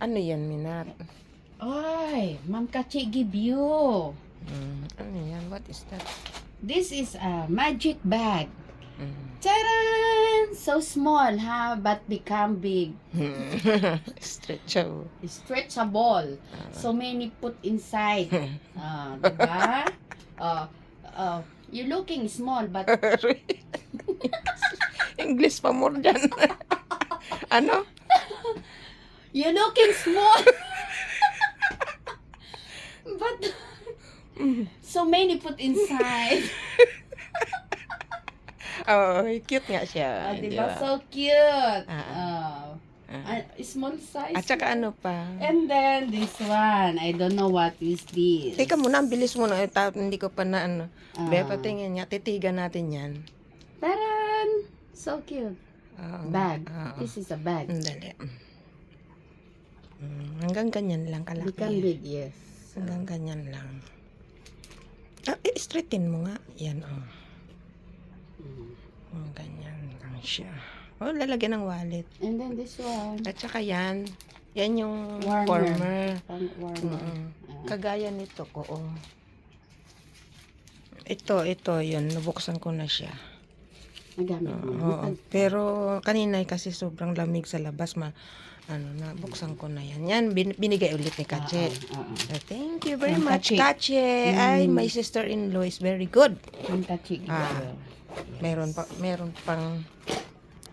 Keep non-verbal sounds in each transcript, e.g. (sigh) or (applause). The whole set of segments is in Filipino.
Ano yan, Minat? Ay, Ma'am Kachi give you. Mm, ano yan? What is that? This is a magic bag. Mm. So small, ha? But become big. (laughs) Stretchable. Stretchable. So many put inside. (laughs) Ah, diba? Uh, uh, you're looking small, but (laughs) English pa more dyan. ano? You're looking small. but so many put inside. (laughs) Oh, cute nga siya. Ah, di ba? So cute. Ah, Ah. ah, small size. At saka ano pa? And then this one, I don't know what is this. Teka muna, ang bilis mo na. Ta- hindi ko pa na ano. Ah. Be, patingin nga. Titigan natin yan. Taran! So cute. Oo. Bag. Oo. This is a bag. Dali. Mm, hanggang ganyan lang kalaki. Become big, yes. Hanggang ganyan lang. Ah, eh, straighten mo nga. Yan, oh. Mm. Oh, ganyan lang siya. Oh, lalagyan ng wallet. And then this one, At saka yan. Yan yung Warmer. former. pang warmer. Mm-mm. Ah, Kagaya nito ko, oh. Ito, ito, yun. Nabuksan ko na siya. Nagamit mo. Oo. Pero kanina kasi sobrang lamig sa labas. Ma, ano, nabuksan ko na yan. Yan, bin- binigay ulit ni Kache. Oo, oo. Uh, Thank you very Ang much, Kache. Kache. Ay, Mm. my sister-in-law is very good. Ang kachig. Ah. Meron pa, meron pang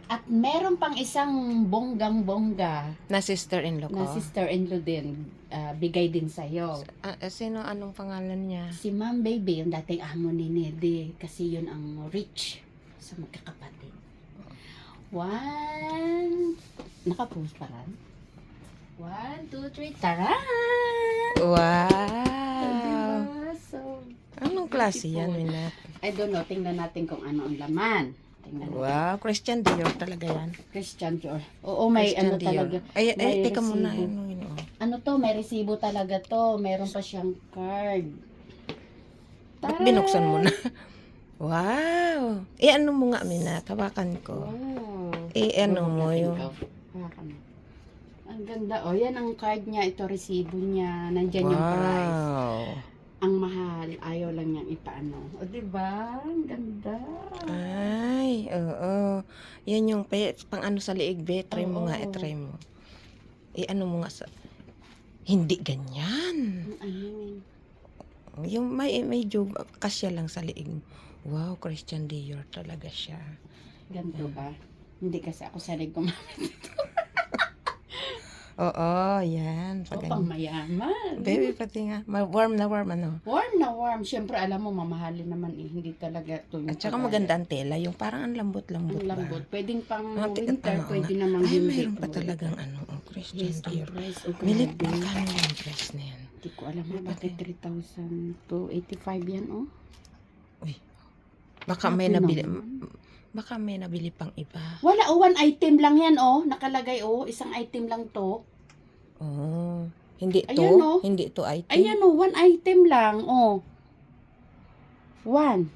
At meron pang isang bonggang-bongga na sister-in-law ko. na sister-in-law din. ah, bigay din sa'yo. Ah, ah, sino anong pangalan niya? Si Ma'am Baby, yung dating amo ni Nede. Kasi yun ang rich sa magkakapatid. One. Nakapost pa rin. One, two, three. Taran! Wow. Diba? So, Anong klase yan. Minat? I don't know. Tingnan natin kung ano ang laman. Tingnan natin. Wow, Christian Dior talaga yan. Christian Dior. Oo, may Christian ano Dior. talaga. Ay, ay, may teka muna. Ano, yun, oh. Ano to? May resibo talaga to. Meron pa siyang card. Ba't binuksan mo na? (laughs) wow. Eh, ano mo nga, Minat? Hawakan ko. Wow. Eh, ano Hawakan mo natin yung... to. Hawakan mo. Ang ganda. O, yan ang card niya. Ito, resibo niya. Nandyan yung price. Wow. Ang mahal. Ayaw lang niyang ipaano. O, diba? Ang ganda. Ay, oo. Yan yung pe, pang ano sa liig, be. Try mo nga, Oo. eh, try mo. Eh, ano mo nga sa... Hindi ganyan. Ang Ano Yung may, medyo kasya lang sa liig. Wow, Christian Dior talaga siya. Ganto ba? Hindi kasi ako sanay gumamit. (laughs) Oo, yan. O, Pag pang ganyan. mayaman. Baby, pati nga. Warm na warm, ano. Warm na warm. Siyempre, alam mo, mamahalin naman eh. Hindi talaga ito yung At saka maganda ang tela. Yung parang ang lambot-lambot Ang ba? lambot. Pwedeng pang ti- winter, oo pwede nga. namang Ay, mayroon pa talagang ano, oh, Christian Yes, Dior. O, grabe. magkano yung price na yan? Ko alam. May pati 3,000 to 85 yan, oh. Baka may nabili, baka may nabili pang iba. Wala, oh. One item lang yan, oh. Nakalagay, oh. Isang item lang to. Oh, hindi to, Ayan, oh. hindi to item. Ayan, oh. One item lang, oh. One.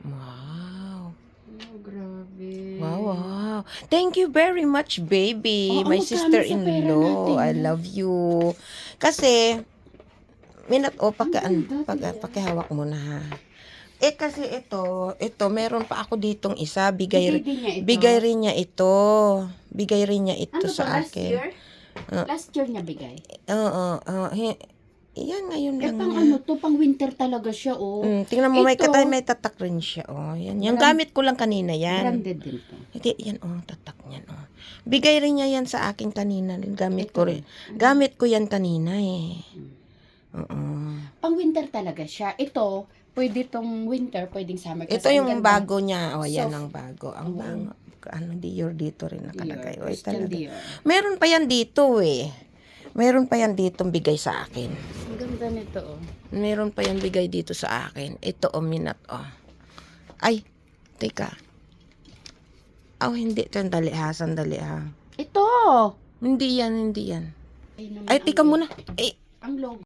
Wow. Oh, grabe. Wow, wow. Thank you very much, baby. Oo, My sister-in-law. I love you. Kasi, minat, o, paki, Ang an, ganda, pag, pakihawak mo na ha. Eh, kasi ito, ito, meron pa ako ditong isa. Bigay, Bigay din niya ito. bigay rin niya ito. Bigay rin niya ito ano sa last akin. year? Ah. last year niya bigay. Oo, oo. He- yan ngayon Eh, lang pang niya. ano to, pang winter talaga siya, oh. Mm, tingnan mo, may, Ito. katay, may tatak rin siya. Oh, yan. Yung gamit ko lang kanina yan. Branded din to. Hindi, yan oh, tatak niyan oh. Bigay rin niya yan sa akin kanina. Gamit ko Ito. rin. Gamit ko yan kanina eh. Mm. Oo. Pang winter talaga siya. Ito, pwede tong winter, pwedeng summer. Ito Kasi yung ang ganda. bago niya. Oh, yan Soft. ang bago. Ang Oo. bago. Ano, Dior dito rin Dior, nakalagay. Oy, Christian talaga. Dior. Meron pa yan dito eh. Meron pa yan dito bigay sa akin. Ang ganda nito, oh. Meron pa yan bigay dito sa akin. Ito oh, minat oh. Ay, teka. Oh, hindi. Sandali ha, sandali ha. Ito! Hindi yan, hindi yan. Ay, naman Ay, ang logo. muna. Eh, Ang logo.